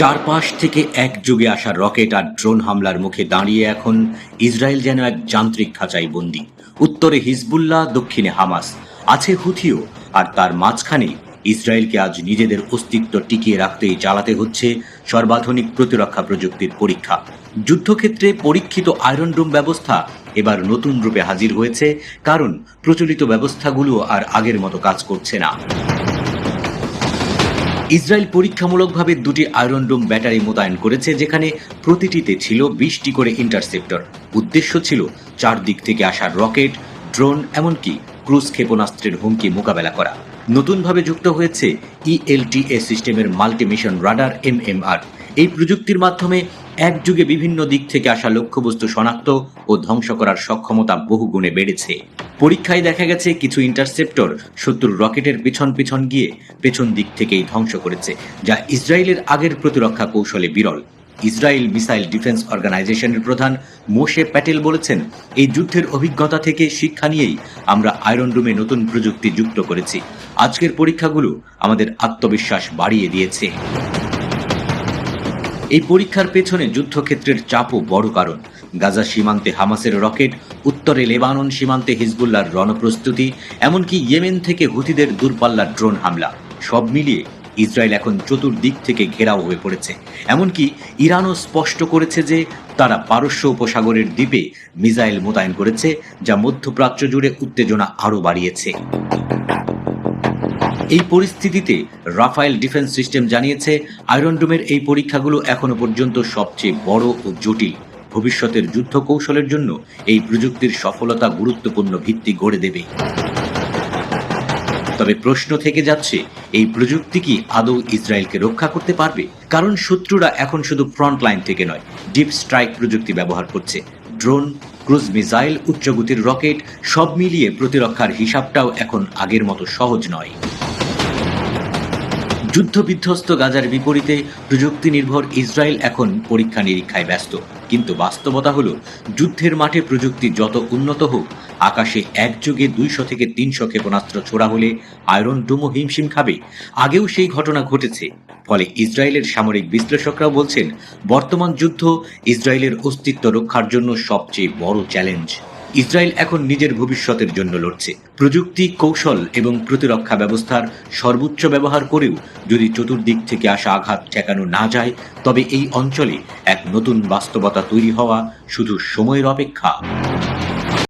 চারপাশ থেকে একযোগে আসা রকেট আর ড্রোন হামলার মুখে দাঁড়িয়ে এখন ইসরায়েল যেন এক যান্ত্রিক খাঁচাই বন্দি। উত্তরে হিজবুল্লাহ, দক্ষিণে হামাস। আছে হুথিও, আর তার মাঝখানে ইসরায়েলকে আজ নিজেদের অস্তিত্ব টিকিয়ে রাখতেই চালাতে হচ্ছে সর্বাধুনিক প্রতিরক্ষা প্রযুক্তির পরীক্ষা। যুদ্ধক্ষেত্রে পরীক্ষিত আয়রন ডোম ব্যবস্থা এবার নতুন রূপে হাজির হয়েছে, কারণ প্রচলিত ব্যবস্থাগুলো আর আগের মতো কাজ করছে না। ইসরায়েল পরীক্ষামূলকভাবে দুটি আয়রন ডোম ব্যাটারি মোতায়েন করেছে, যেখানে প্রতিটিতে ছিল বিশটি করে ইন্টারসেপ্টর। উদ্দেশ্য ছিল চারদিক থেকে আসা রকেট, ড্রোন, এমনকি ক্রুজ ক্ষেপণাস্ত্রের হুমকি মোকাবেলা করা। নতুনভাবে যুক্ত হয়েছে E ইএলটিএ সিস্টেমের মাল্টিমিশন রাডার এমএমআর এই প্রযুক্তির মাধ্যমে একযুগে বিভিন্ন দিক থেকে আসা লক্ষ্যবস্তু শনাক্ত ও ধ্বংস করার সক্ষমতা বহুগুণে বেড়েছে। পরীক্ষায় দেখা গেছে কিছু ইন্টারসেপ্টর শত্রুর রকেটের পিছন পিছন গিয়ে পেছন দিক থেকেই ধ্বংস করেছে, যা ইসরায়েলের আগের প্রতিরক্ষা কৌশলে বিরল। ইসরায়েল মিসাইল ডিফেন্স অর্গানাইজেশনের প্রধান মোশে প্যাটেল বলেছেন, এই যুদ্ধের অভিজ্ঞতা থেকে শিক্ষা নিয়েই আমরা আয়রন রুমে নতুন প্রযুক্তি যুক্ত করেছি। আজকের পরীক্ষাগুলো আমাদের আত্মবিশ্বাস বাড়িয়ে দিয়েছে। এই পরীক্ষার পেছনে যুদ্ধক্ষেত্রের চাপও বড় কারণ। গাজা সীমান্তে হামাসের রকেট, উত্তরে লেবানন সীমান্তে হিজবুল্লাহর রণপ্রস্তুতি, এমনকি ইয়েমেন থেকে হুতিদের দূরপাল্লার ড্রোন হামলা। সব মিলিয়ে ইসরায়েল এখন চতুর্দিক থেকে ঘেরাও হয়ে পড়েছে। এমনকি ইরানও স্পষ্ট করেছে যে তারা পারস্য উপসাগরের দ্বীপে মিসাইল মোতায়েন করেছে, যা মধ্যপ্রাচ্য জুড়ে উত্তেজনা আরও বাড়িয়েছে। এই পরিস্থিতিতে রাফায়েল ডিফেন্স সিস্টেম জানিয়েছে, আয়রন ডোমের এই পরীক্ষাগুলো এখনও পর্যন্ত সবচেয়ে বড় ও জটিল। ভবিষ্যতের যুদ্ধ কৌশলের জন্য এই প্রযুক্তির সফলতা গুরুত্বপূর্ণ ভিত্তি গড়ে দেবে। তবে প্রশ্ন থেকে যাচ্ছে, এই প্রযুক্তি কি আদৌ ইসরায়েলকে রক্ষা করতে পারবে? কারণ শত্রুরা এখন শুধু ফ্রন্ট লাইন থেকে নয় ডিপ স্ট্রাইক প্রযুক্তি ব্যবহার করছে। ড্রোন ক্রুজ মিসাইল উচ্চগতির রকেট সব মিলিয়ে প্রতিরক্ষার হিসাবটাও এখন আগের মতো সহজ নয়। যুদ্ধবিধ্বস্ত গাজার বিপরীতে প্রযুক্তি নির্ভর ইসরায়েল এখন পরীক্ষা নিরীক্ষায় ব্যস্ত। কিন্তু বাস্তবতা হলো, যুদ্ধের মাঠে প্রযুক্তি যত উন্নত হোক, আকাশে একযোগে দুইশো থেকে তিনশো ক্ষেপণাস্ত্র ছোড়া হলে আয়রন ডোমো হিমশিম খাবে। আগেও সেই ঘটনা ঘটেছে। ফলে ইসরায়েলের সামরিক বিশ্লেষকরাও বলছেন, বর্তমান যুদ্ধ ইসরায়েলের অস্তিত্ব রক্ষার জন্য সবচেয়ে বড় চ্যালেঞ্জ। ইসরায়েল এখন নিজের ভবিষ্যতের জন্য লড়ছে। প্রযুক্তি, কৌশল এবং প্রতিরক্ষা ব্যবস্থার সর্বোচ্চ ব্যবহার করেও যদি চতুর্দিক থেকে আসা আঘাত ঠেকানো না যায়, তবে এই অঞ্চলে এক নতুন বাস্তবতা তৈরি হওয়া শুধু সময়ের অপেক্ষা।